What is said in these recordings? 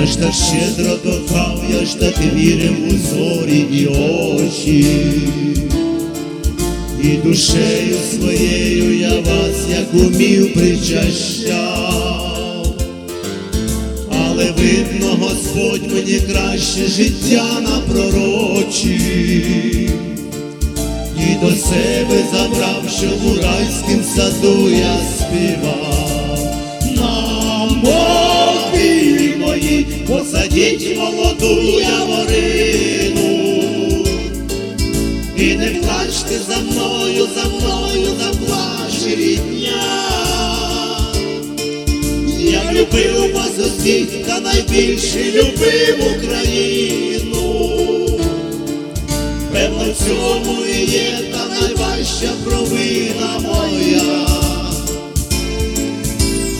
Я ж так щедро кохав, я ж так вірив у зорі і очі, і душею своєю я вас, як умів, причащав, але видно, Господь мені краще життя напророчив, і до себе забрав, щоб у райськім саду я співав. Посадіть молоду яворину, і не плачте за мною, за мною, заплаче рідня. Я любив вас усіх, та найбільше любив Україну. Певно, в цьому і є та найважча провина моя.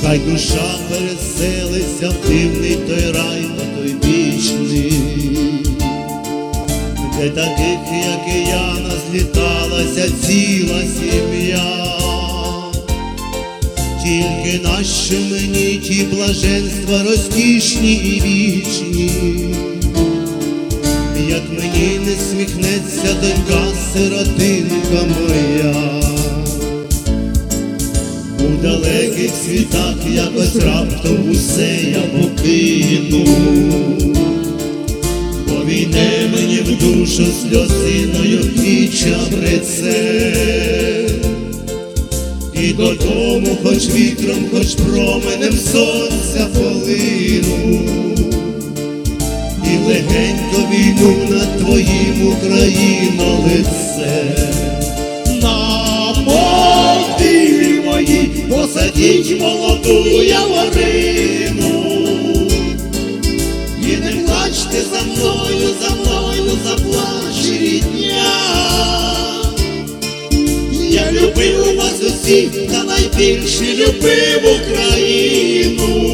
Хай душа переселиться в дивний той рай, де таких, як і я, назліталася ціла сім'я. Тільки нащо мені ті блаженства розкішні і вічні, як мені не сміхнеться донька сиротинка моя, у далеких світах якось раптом усе я покину, в душу сльозиною віча бреце. І додому, хоч вітром, хоч променем сонця полину, і легенько війну над твоїм Україно лице. На мові мої посадіть молоду усіх, та найбільше любив Україну.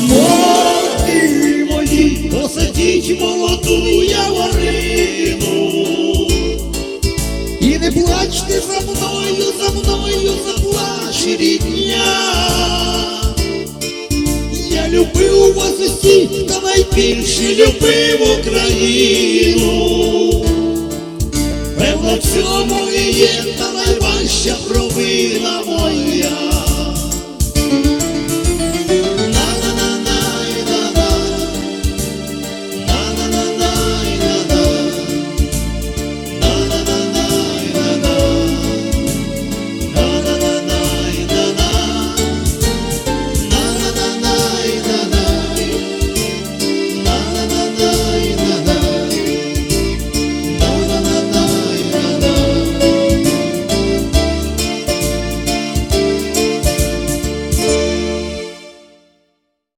Морді моїй посадіть молоду яворину. І не плачте за мною, за мною заплаче рідня. Я любив вас усіх, та найбільше любив Україну. Певно, в цьому і є та про